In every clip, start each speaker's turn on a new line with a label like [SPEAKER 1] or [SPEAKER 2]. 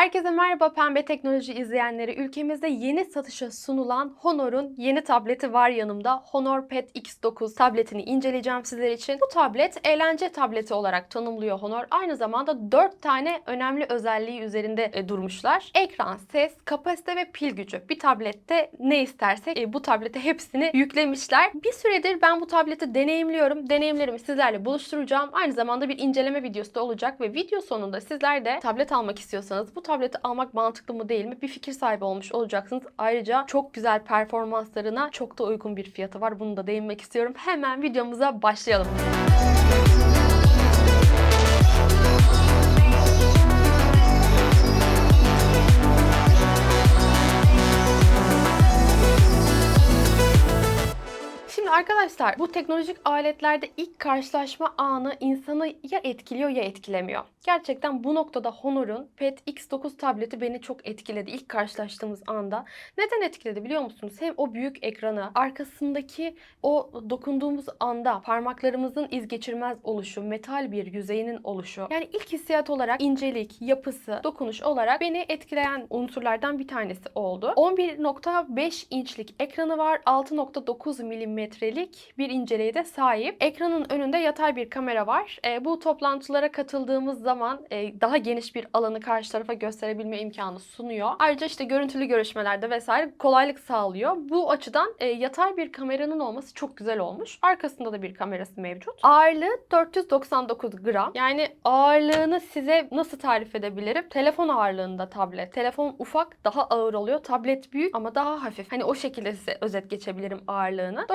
[SPEAKER 1] Herkese merhaba Pembe Teknoloji izleyenleri. Ülkemizde yeni satışa sunulan Honor'un yeni tableti var yanımda. Honor Pad X9 tabletini inceleyeceğim sizler için. Bu tablet eğlence tableti olarak tanımlıyor Honor. Aynı zamanda 4 tane önemli özelliği üzerinde e, durmuşlar. Ekran, ses, kapasite ve pil gücü. Bir tablette ne istersek e, bu tablete hepsini yüklemişler. Bir süredir ben bu tableti deneyimliyorum. Deneyimlerimi sizlerle buluşturacağım. Aynı zamanda bir inceleme videosu da olacak ve video sonunda sizler de tablet almak istiyorsanız bu tableti almak mantıklı mı değil mi bir fikir sahibi olmuş olacaksınız. Ayrıca çok güzel performanslarına çok da uygun bir fiyatı var. Bunu da değinmek istiyorum. Hemen videomuza başlayalım. Şimdi arkadaşlar bu teknolojik aletlerde ilk karşılaşma anı insanı ya etkiliyor ya etkilemiyor. Gerçekten bu noktada Honor'un Pad X9 tableti beni çok etkiledi ilk karşılaştığımız anda. Neden etkiledi biliyor musunuz? Hem o büyük ekranı, arkasındaki o dokunduğumuz anda parmaklarımızın iz geçirmez oluşu, metal bir yüzeyinin oluşu. Yani ilk hissiyat olarak incelik, yapısı, dokunuş olarak beni etkileyen unsurlardan bir tanesi oldu. 11.5 inçlik ekranı var. 6.9 milimetrelik bir inceliğe de sahip. Ekranın önünde yatay bir kamera var. E, bu toplantılara katıldığımız zaman e, daha geniş bir alanı karşı tarafa gösterebilme imkanı sunuyor. Ayrıca işte görüntülü görüşmelerde vesaire kolaylık sağlıyor. Bu açıdan e, yatay bir kameranın olması çok güzel olmuş. Arkasında da bir kamerası mevcut. Ağırlığı 499 gram. Yani ağırlığını size nasıl tarif edebilirim? Telefon ağırlığında tablet. Telefon ufak, daha ağır oluyor. Tablet büyük ama daha hafif. Hani o şekilde size özet geçebilirim ağırlığını.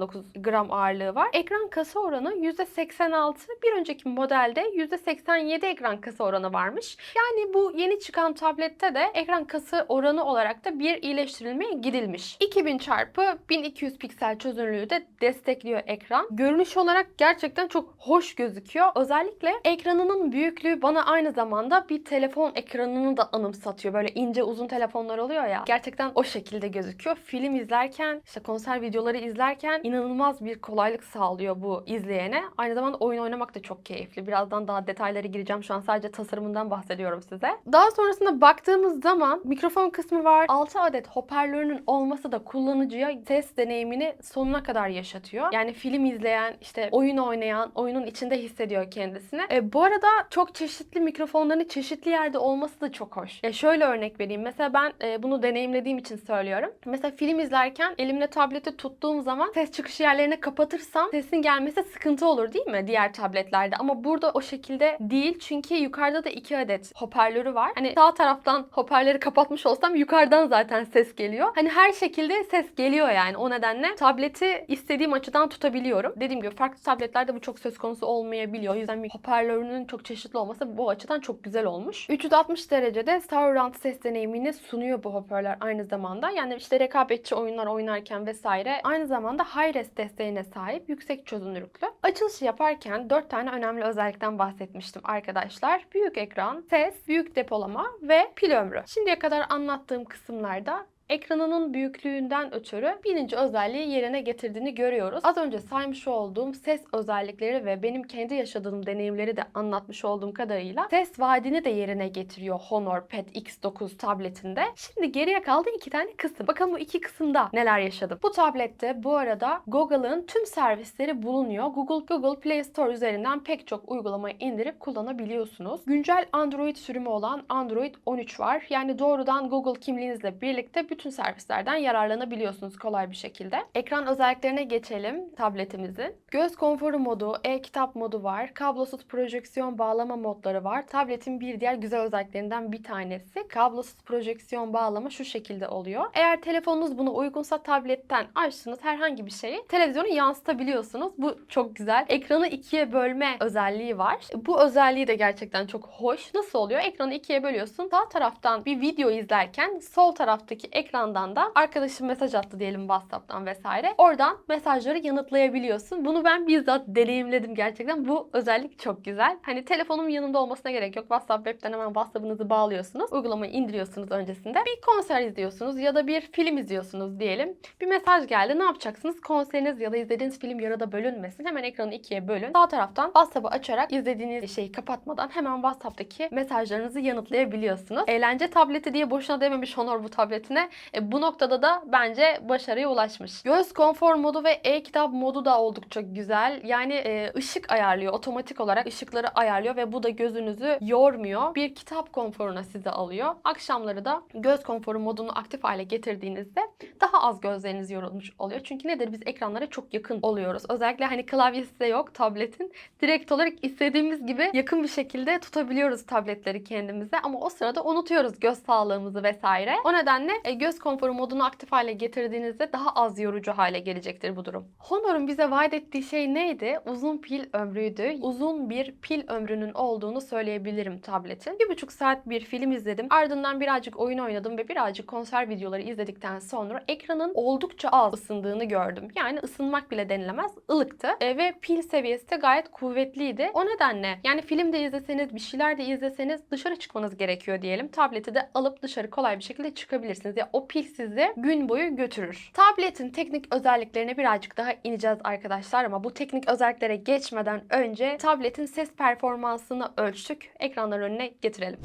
[SPEAKER 1] 499 gram ağırlığı var. Ekran kasa oranı %86. Bir önceki modelde %87 ekran kasa oranı varmış. Yani bu yeni çıkan tablette de ekran kasa oranı olarak da bir iyileştirilmeye gidilmiş. 2000 çarpı 1200 piksel çözünürlüğü de destekliyor ekran. Görünüş olarak gerçekten çok hoş gözüküyor. Özellikle ekranının büyüklüğü bana aynı zamanda bir telefon ekranını da anımsatıyor. Böyle ince uzun telefonlar oluyor ya. Gerçekten o şekilde gözüküyor. Film izlerken, işte konser videoları izlerken inanılmaz bir kolaylık sağlıyor bu izleyene. Aynı zamanda oyun oynamak da çok keyifli. Birazdan daha detaylara gireceğim. Şu an sadece tasarımından bahsediyorum size. Daha sonrasında baktığımız zaman mikrofon kısmı var. 6 adet hoparlörünün olması da kullanıcıya ses deneyimini sonuna kadar yaşatıyor. Yani film izleyen, işte oyun oynayan, oyunun içinde hissediyor kendisini. E, bu arada çok çeşitli mikrofonların çeşitli yerde olması da çok hoş. Ya şöyle örnek vereyim. Mesela ben e, bunu deneyimlediğim için söylüyorum. Mesela film izlerken elimle tableti tuttuğum zaman ses çıkış yerlerini kapatırsam sesin gelmesi sıkıntı olur değil mi diğer tabletlerde? Ama burada o şekilde değil. Çünkü yukarıda da iki adet hoparlörü var. Hani sağ taraftan hoparlörü kapatmış olsam yukarıdan zaten ses geliyor. Hani her şekilde ses geliyor yani. O nedenle tableti istediğim açıdan tutabiliyorum. Dediğim gibi farklı tabletlerde bu çok söz konusu olmayabiliyor. O yüzden bir hoparlörünün çok çeşitli olması bu açıdan çok güzel olmuş. 360 derecede surround ses deneyimini sunuyor bu hoparlör aynı zamanda. Yani işte rekabetçi oyunlar oynarken vesaire aynı zamanda high-res desteğine sahip yüksek çözünürlüklü. Açılışı yaparken 4 tane önemli özellikten bahsetmiştim arkadaşlar. Büyük ekran, ses, büyük depolama ve pil ömrü. Şimdiye kadar anlattığım kısımlarda ekranının büyüklüğünden ötürü birinci özelliği yerine getirdiğini görüyoruz. Az önce saymış olduğum ses özellikleri ve benim kendi yaşadığım deneyimleri de anlatmış olduğum kadarıyla ses vaadini de yerine getiriyor Honor Pad X9 tabletinde. Şimdi geriye kaldı iki tane kısım. Bakalım bu iki kısımda neler yaşadım. Bu tablette bu arada Google'ın tüm servisleri bulunuyor. Google Google Play Store üzerinden pek çok uygulamayı indirip kullanabiliyorsunuz. Güncel Android sürümü olan Android 13 var. Yani doğrudan Google kimliğinizle birlikte bütün servislerden yararlanabiliyorsunuz kolay bir şekilde. Ekran özelliklerine geçelim tabletimizin. Göz konforu modu, e-kitap modu var. Kablosuz projeksiyon bağlama modları var. Tabletin bir diğer güzel özelliklerinden bir tanesi kablosuz projeksiyon bağlama şu şekilde oluyor. Eğer telefonunuz buna uygunsa tabletten açtığınız herhangi bir şeyi televizyona yansıtabiliyorsunuz. Bu çok güzel. Ekranı ikiye bölme özelliği var. Bu özelliği de gerçekten çok hoş. Nasıl oluyor? Ekranı ikiye bölüyorsun. Sağ taraftan bir video izlerken sol taraftaki ekrandan da arkadaşım mesaj attı diyelim WhatsApp'tan vesaire. Oradan mesajları yanıtlayabiliyorsun. Bunu ben bizzat deneyimledim gerçekten. Bu özellik çok güzel. Hani telefonum yanımda olmasına gerek yok. WhatsApp web'ten hemen WhatsApp'ınızı bağlıyorsunuz. Uygulamayı indiriyorsunuz öncesinde. Bir konser izliyorsunuz ya da bir film izliyorsunuz diyelim. Bir mesaj geldi. Ne yapacaksınız? Konseriniz ya da izlediğiniz film yarıda bölünmesin. Hemen ekranı ikiye bölün. Sağ taraftan WhatsApp'ı açarak izlediğiniz şeyi kapatmadan hemen WhatsApp'taki mesajlarınızı yanıtlayabiliyorsunuz. Eğlence tableti diye boşuna dememiş Honor bu tabletine. E, bu noktada da bence başarıya ulaşmış. Göz konfor modu ve e-kitap modu da oldukça güzel. Yani e, ışık ayarlıyor. Otomatik olarak ışıkları ayarlıyor ve bu da gözünüzü yormuyor. Bir kitap konforuna sizi alıyor. Akşamları da göz konforu modunu aktif hale getirdiğinizde daha az gözleriniz yorulmuş oluyor. Çünkü nedir? Biz ekranlara çok yakın oluyoruz. Özellikle hani klavyesi de yok tabletin. Direkt olarak istediğimiz gibi yakın bir şekilde tutabiliyoruz tabletleri kendimize ama o sırada unutuyoruz göz sağlığımızı vesaire. O nedenle e, göz konforu modunu aktif hale getirdiğinizde daha az yorucu hale gelecektir bu durum. Honor'un bize vaat ettiği şey neydi? Uzun pil ömrüydü. Uzun bir pil ömrünün olduğunu söyleyebilirim tabletin. Bir buçuk saat bir film izledim. Ardından birazcık oyun oynadım ve birazcık konser videoları izledikten sonra ekranın oldukça az ısındığını gördüm. Yani ısınmak bile denilemez. ılıktı. E, ve pil seviyesi de gayet kuvvetliydi. O nedenle yani film de izleseniz, bir şeyler de izleseniz dışarı çıkmanız gerekiyor diyelim. Tableti de alıp dışarı kolay bir şekilde çıkabilirsiniz. Ya o pil sizi gün boyu götürür. Tabletin teknik özelliklerine birazcık daha ineceğiz arkadaşlar ama bu teknik özelliklere geçmeden önce tabletin ses performansını ölçtük. Ekranların önüne getirelim.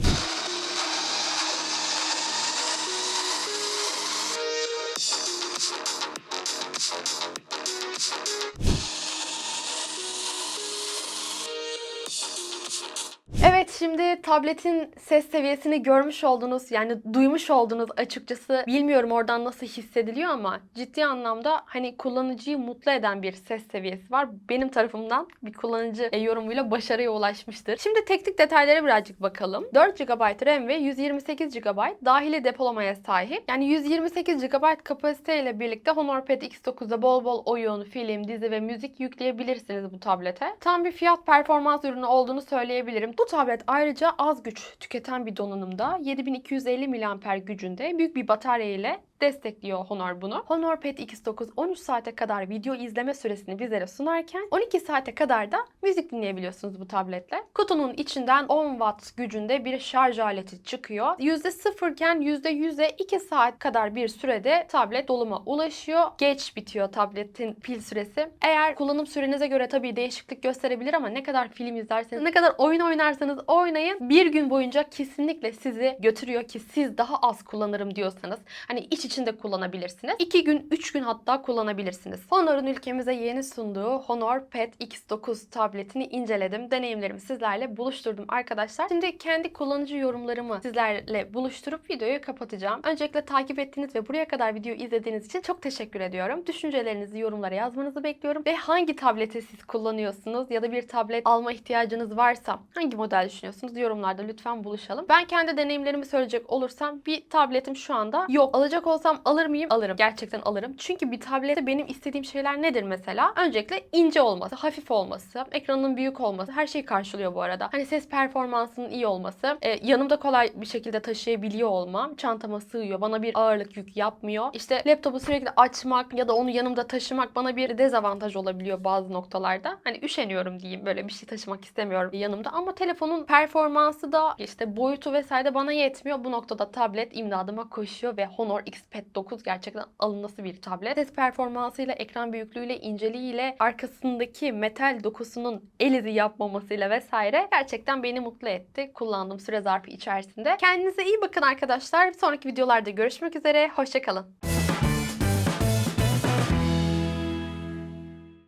[SPEAKER 1] Şimdi tabletin ses seviyesini görmüş oldunuz yani duymuş oldunuz açıkçası bilmiyorum oradan nasıl hissediliyor ama ciddi anlamda hani kullanıcıyı mutlu eden bir ses seviyesi var. Benim tarafımdan bir kullanıcı e, yorumuyla başarıya ulaşmıştır. Şimdi teknik detaylara birazcık bakalım. 4 GB RAM ve 128 GB dahili depolamaya sahip. Yani 128 GB kapasite ile birlikte Honor Pad X9'da bol bol oyun, film, dizi ve müzik yükleyebilirsiniz bu tablete. Tam bir fiyat performans ürünü olduğunu söyleyebilirim. Bu tablet ayrıca az güç tüketen bir donanımda 7250 mAh gücünde büyük bir batarya ile destekliyor Honor bunu. Honor Pad X9 13 saate kadar video izleme süresini bizlere sunarken 12 saate kadar da müzik dinleyebiliyorsunuz bu tabletle. Kutunun içinden 10 watt gücünde bir şarj aleti çıkıyor. %0 iken %100'e 2 saat kadar bir sürede tablet doluma ulaşıyor. Geç bitiyor tabletin pil süresi. Eğer kullanım sürenize göre tabii değişiklik gösterebilir ama ne kadar film izlerseniz, ne kadar oyun oynarsanız oynayın bir gün boyunca kesinlikle sizi götürüyor ki siz daha az kullanırım diyorsanız hani iç içinde kullanabilirsiniz. 2 gün, 3 gün hatta kullanabilirsiniz. Honor'un ülkemize yeni sunduğu Honor Pad X9 tabletini inceledim. Deneyimlerimi sizlerle buluşturdum arkadaşlar. Şimdi kendi kullanıcı yorumlarımı sizlerle buluşturup videoyu kapatacağım. Öncelikle takip ettiğiniz ve buraya kadar video izlediğiniz için çok teşekkür ediyorum. Düşüncelerinizi yorumlara yazmanızı bekliyorum. Ve hangi tableti siz kullanıyorsunuz ya da bir tablet alma ihtiyacınız varsa hangi model düşünüyorsunuz yorumlarda lütfen buluşalım. Ben kendi deneyimlerimi söyleyecek olursam bir tabletim şu anda yok. Alacak olsam alır mıyım? Alırım. Gerçekten alırım. Çünkü bir tablette benim istediğim şeyler nedir mesela? Öncelikle ince olması, hafif olması, ekranın büyük olması her şeyi karşılıyor bu arada. Hani ses performansının iyi olması, e, yanımda kolay bir şekilde taşıyabiliyor olmam, çantama sığıyor, bana bir ağırlık yük yapmıyor. İşte laptopu sürekli açmak ya da onu yanımda taşımak bana bir dezavantaj olabiliyor bazı noktalarda. Hani üşeniyorum diyeyim böyle bir şey taşımak istemiyorum yanımda ama telefonun performansı da işte boyutu vesaire bana yetmiyor. Bu noktada tablet imdadıma koşuyor ve Honor X-Pad 9 gerçekten alınması bir tablet. Ses performansıyla, ekran büyüklüğüyle, inceliğiyle, arkasındaki metal dokusunun el izi yapmamasıyla vesaire gerçekten beni mutlu etti kullandığım süre zarfı içerisinde. Kendinize iyi bakın arkadaşlar. Sonraki videolarda görüşmek üzere. Hoşçakalın.